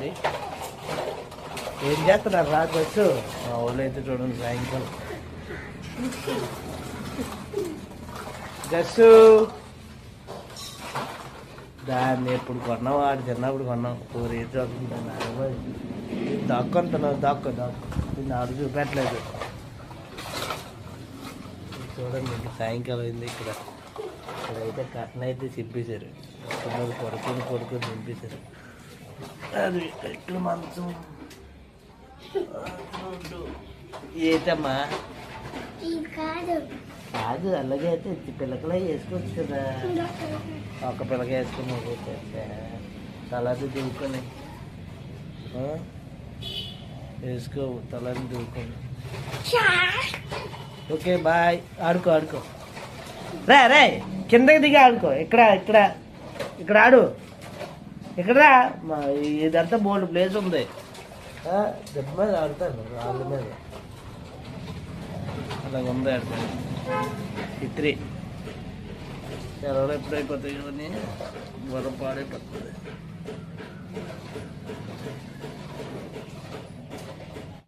అయిపోయింది ఏం చేస్తున్నారు? రాకొచ్చు మా ఊళ్ళో అయితే చూడండి సాయంకాలం జస్సు. దాన్ని ఎప్పుడు కొన్నాం వాడు తిన్నప్పుడు కొన్నాం ఫోర్ ఇయర్స్ అవుతుంది దాక్కుంటున్నావు దక్కు దక్కు నేను ఆడు చూపెట్టలేదు. చూడండి సాయంకాలం అయింది ఇక్కడ. ఇక్కడైతే కట్న అయితే చింపేశారు. పిల్లలు కొడుకుని చింపేశారు. అది ఎట్లు మంచం? ఏటమ్మా కాదు. అలాగే అయితే పిల్లకలా వేసుకోవచ్చు కదా. ఒక పిల్లక వేసుకుని తలాది దూకొని. ఆ? వేసుకో తలాది దూకొని. Okay bye. ఆడుకో ఆడుకో. రే రే కిందకి దిగి ఆడుకో. ఇక్కడ ఇక్కడ ఇక్కడ ఆడు. ఇక్కడ ఇదంతా బోల్డ్ ప్లేస్ ఉంది. దెబ్బ మీద ఆడతాను రాళ్ళ మీద. అలాగ ఉంది ఆడతాను ఇత్రి సెలవులు ఎప్పుడైపోతాయి కానీ వరం పాడైపోతుంది